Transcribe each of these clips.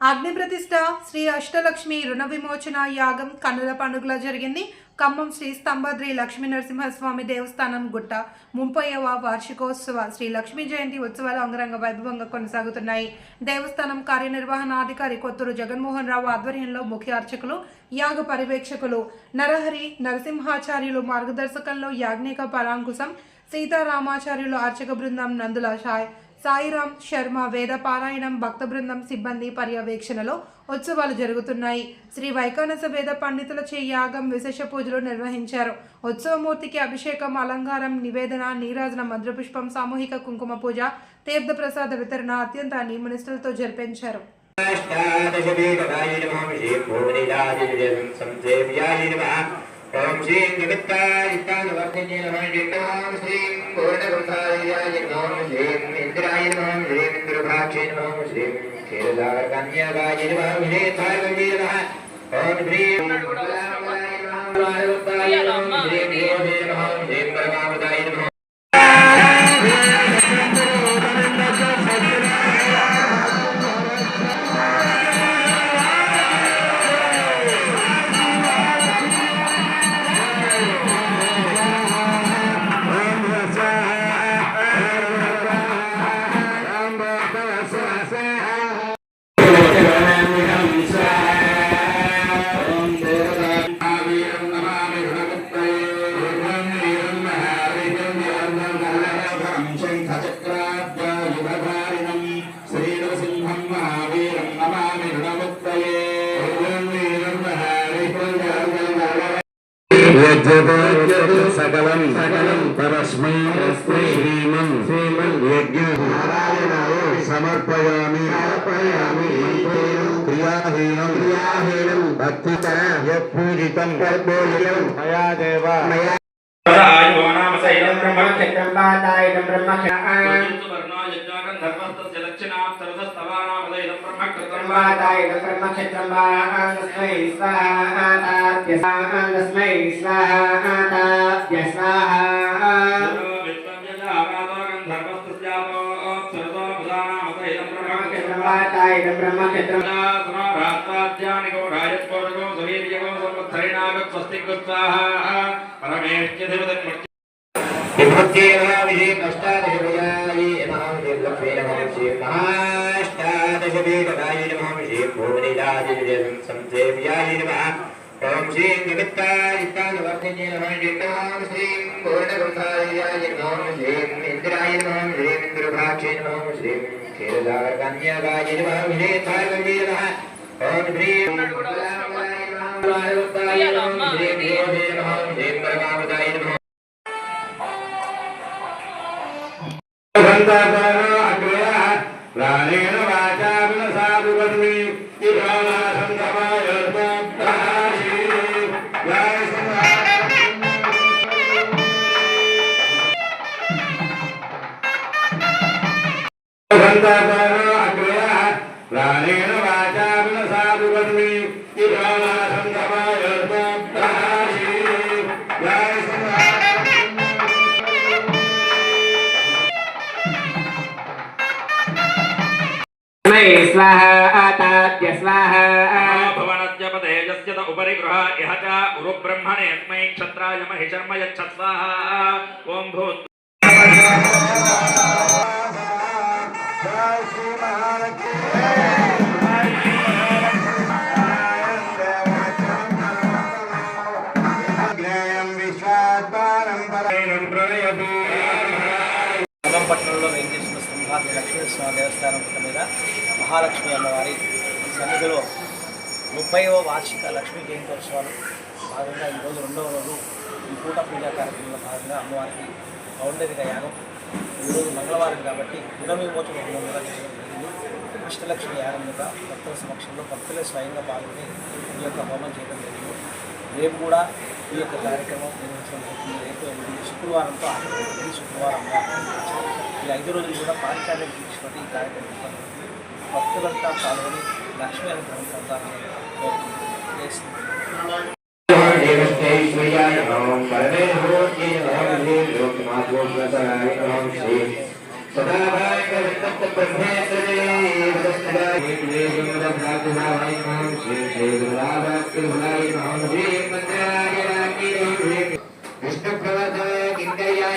అగ్నిప్రతిష్ట శ్రీ అష్టలక్ష్మి రుణ విమోచన యాగం కన్నుల పండుగలో జరిగింది. ఖమ్మం శ్రీ స్తంభద్రి లక్ష్మీ నరసింహస్వామి దేవస్థానం గుట్ట ముప్పైవ వార్షికోత్సవ శ్రీ లక్ష్మీ జయంతి ఉత్సవాలు అంగరంగ వైభవంగా కొనసాగుతున్నాయి. దేవస్థానం కార్యనిర్వహణాధికారి కొత్తూరు జగన్మోహన్ రావు ఆధ్వర్యంలో ముఖ్య అర్చకులు యాగ పర్యవేక్షకులు నరహరి నరసింహాచార్యులు మార్గదర్శకంలో యాజ్ఞిక పరాంకుశం సీతారామాచార్యులు అర్చక బృందం నందుల షాయ్ సాయిరామ్ శర్మ వేద పారాయణం భక్త బృందం సిబ్బంది పర్యవేక్షణలో ఉత్సవాలు జరుగుతున్నాయి. శ్రీ వైకానస వేద పండితుల చే యాగం విశేష పూజలు నిర్వహించారు. ఉత్సవమూర్తికి అభిషేకం అలంకారం నివేదన నీరాజన మధురపుష్పం సామూహిక కుంకుమ పూజ తీర్థప్రసాద వితరణ అత్యంత నియమనిష్టలతో జరిపించారు. ఓం శ్రీం నిమిత్తాయిత్తాను వర్ధన్యే శ్రీం పూర్ణగుణాయ నమః శ్రీం ధనుర్ధరాయ నమః. శ్రీం విరుభాక్షే నమః. శ్రీం క్షీరసాగర కన్యాదాయ నమః. శ్రీ భార్గవే నమః. ఓం శ్రీ నమః శ్రీ నమః శ్రీ పరమావతాయ నమః. సకలం పరస్మై శ్రీమన్. యజ్ఞ. సమర్పయామి. సమర్పయామి. క్రియాహీనం. క్రియాహీనం. భక్తి పూజితం పూజితం మయా దేవ. మయా वा तायिन कर्मक्षेत्रं वा तस्मै स्वाहाताभ्य स्वाहा तस्मै स्वाहाताभ्य स्वाहा तायिन ब्रह्मक्षेत्रं रात्राद्यानिको राजस्फोटको सवीर्यको स्वस्तिकृत्वाः परमेष्यधिपतिमृत्य विभुत्येनाभिः पश्चादशविजायै महाविदीर्घप्रेरमां श्रीमहाष्टादशवेदरायै श्री भूमिराजिदेवं संसेव्याय नमः ॐ श्रीं निमित्तायिष्टानवर्धिने नमः निर्णां श्रीं पूर्णगुणायाय नमः श्रीं इन्द्राय नमः श्रीं दुर्भाक्षे नमः श्रीं क्षीरसागरकन्याकाय नमः श्रीं भार्गवे नमः ॐ श्रीं गुणाय नमः श्रीं देवे नमः श्रीं परमावताय नमः अग्रया प्राणेन సాధు కర్మి ప్రాణేన వాచా సాధు स्वाहा स्वाहा भवनद्यपतेजस्य उपरि गृह इह च उरुब्रह्मणेऽस्मै क्षत्राय महिषर्म यच्छत्स्वाहा ॐ भूत् నగంపట్నంలో వెంకటేశ్వర సింహాద్రి లక్ష్మీనరసింహ దేవస్థానం పుట్ట మీద మహాలక్ష్మి అమ్మవారి సన్నిధిలో ముప్పైవ వార్షిక లక్ష్మీ జయంతోత్సవాలు భాగంగా ఈరోజు రెండవ రోజు ఈ పూట పూజా కార్యక్రమంలో భాగంగా అమ్మవారికి పౌండరిక యాగం ఈరోజు మంగళవారం కాబట్టి రుణ విమోచన కూడా చేయడం జరిగింది. అష్టలక్ష్మి యాగం భక్తుల సమక్షంలో భక్తులే స్వయంగా పాల్గొని ఈ యొక్క హోమం చేయడం జరిగింది. రేపు కూడా ఈ యొక్క కార్యక్రమం నిర్వహించడం జరుగుతుంది. రేపు ఎనిమిది శుక్రవారంతో ఆఖరి శుక్రవారం ఈ ఐదు రోజులు కూడా పాఠశాలకు తీసుకొని ఈ కార్యక్రమం జరుగుతుంది భక్తులంతా పాల్గొని లక్ష్మీ అనుగ్రహం పొందాలని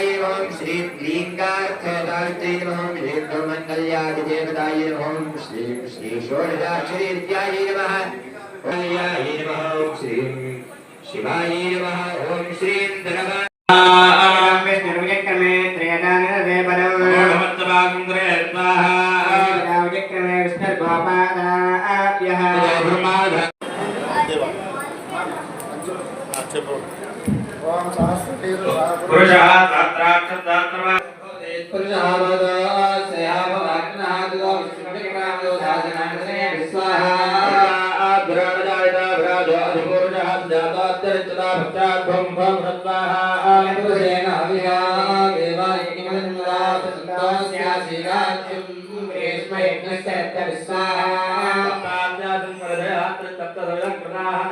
देवतायै ॐ श्रीं क्लीङ्गार्थदात्रै नमः विधेन्द्रमण्डल्यादिदेवतायै ॐ श्रीं श्री षोडशाक्षरीत्यायै नमः ओयायै नमः ॐ श्रीं शिवायै नमः ॐ श्रीं धनवा त्रयदानदेवनम् स्वाहा विष्णुर्गोपादाभ्यः पुरुषः तात्राक्षदात्रवा पुरुषः मादास्यामवाग्नः दुदाविष्णुविक्रमादोधाजनान्तरे विस्वाहा भ्राजायता भ्राजो अधिपुरुषः जातात्यरितदा भक्ताभं भं हत्वाहा पुरुषेण अभियामेवानिमन्दनासन्तास्याशीलाज्यं ग्रीष्मयज्ञस्य विस्वाहा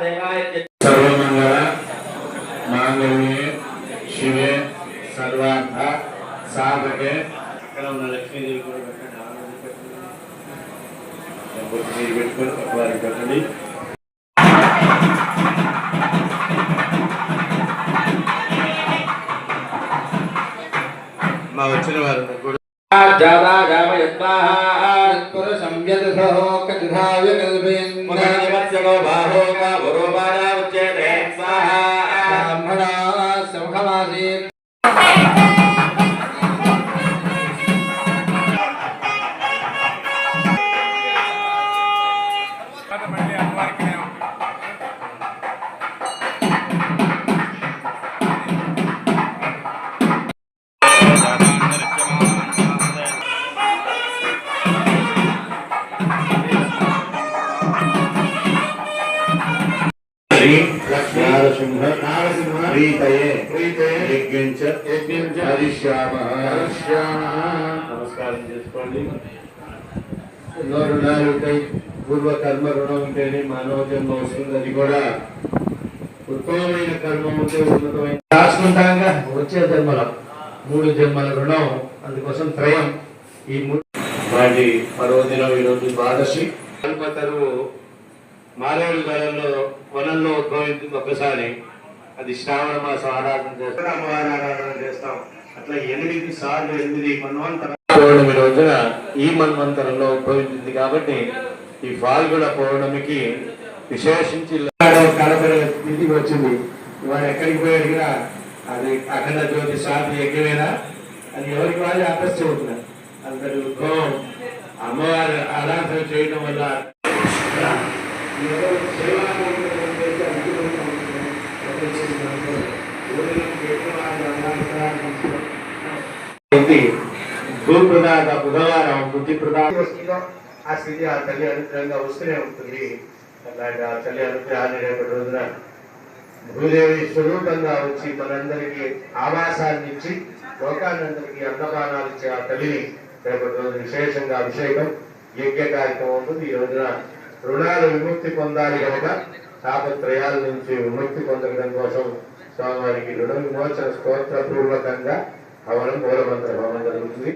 देवाय సాధకే ఇక్కడ ఉన్న లక్ష్మీదేవి కూడా పెట్టండి. ఆనందం పెట్టండి. మీరు పెట్టుకొని పక్క వారికి పెట్టండి. మా వచ్చిన వారు కూడా శ్రీ నారసింహ నారసింహ ప్రీతయే ప్రీతయే యజ్ఞంచ యజ్ఞంచ హరిష్యామ హరిష్యామ నమస్కారం చేసుకోండి. ఎన్నో రుణాలు ఉంటాయి పూర్వ కర్మ రుణం ఉంటేనే మానవ జన్మ వస్తుంది అది కూడా ఉత్తమమైన కర్మ ఉంటే ఉన్నతమైన రాసుకుంటాంగా వచ్చే జన్మలో మూడు జన్మల రుణం అందుకోసం త్రయం. ఈ మూడు వాటి పర్వదినం ఈరోజు ద్వాదశి. కల్పతరువు మారేడు కాలంలో వనంలో ఉద్భవించింది ఒక్కసారి. అది శ్రావణ మాసం ఆరాధన చేస్తాం. అమ్మవారి ఆరాధన చేస్తాం. అట్లా ఎనిమిది సార్లు ఎనిమిది మన్వంతర పౌర్ణమి రోజున ఈ మన్వంతరంలో ఉద్భవించింది కాబట్టి ఈ ఫాల్గుణ పౌర్ణమికి విశేషించి స్థితికి వచ్చింది. వాడు ఎక్కడికి పోయి అడిగినా అది అఖండ జ్యోతి శాంతి యజ్ఞమేనా? అది ఎవరికి వాళ్ళు అడ్రస్ చెబుతున్నారు అంతటి ఉద్భవం. అమ్మవారి ఆరాధన చేయడం వల్ల భూప్రదాత బుధవారం బుద్ధి ప్రదాత వస్తుందో ఆ స్థితి ఆ తల్లి అనుగ్రహంగా వస్తూనే ఉంటుంది. అలాగే ఆ తల్లి అనుగ్రహాన్ని రేపటి రోజున భూదేవి స్వరూపంగా వచ్చి మనందరికీ ఆవాసాన్ని ఇచ్చి లోకానందరికీ అన్నపానాలు ఇచ్చే ఆ తల్లిని రేపటి రోజు విశేషంగా అభిషేకం యజ్ఞ కార్యక్రమం ఉంటుంది. ఈ రోజున రుణాలు విముక్తి పొందాలి కనుక తాపత్రయాల నుంచి విముక్తి పొందడం కోసం స్వామివారికి రుణ విమోచన స్తోత్ర పూర్వకంగా హవనం మూలమంత్ర భవనం జరుగుతుంది.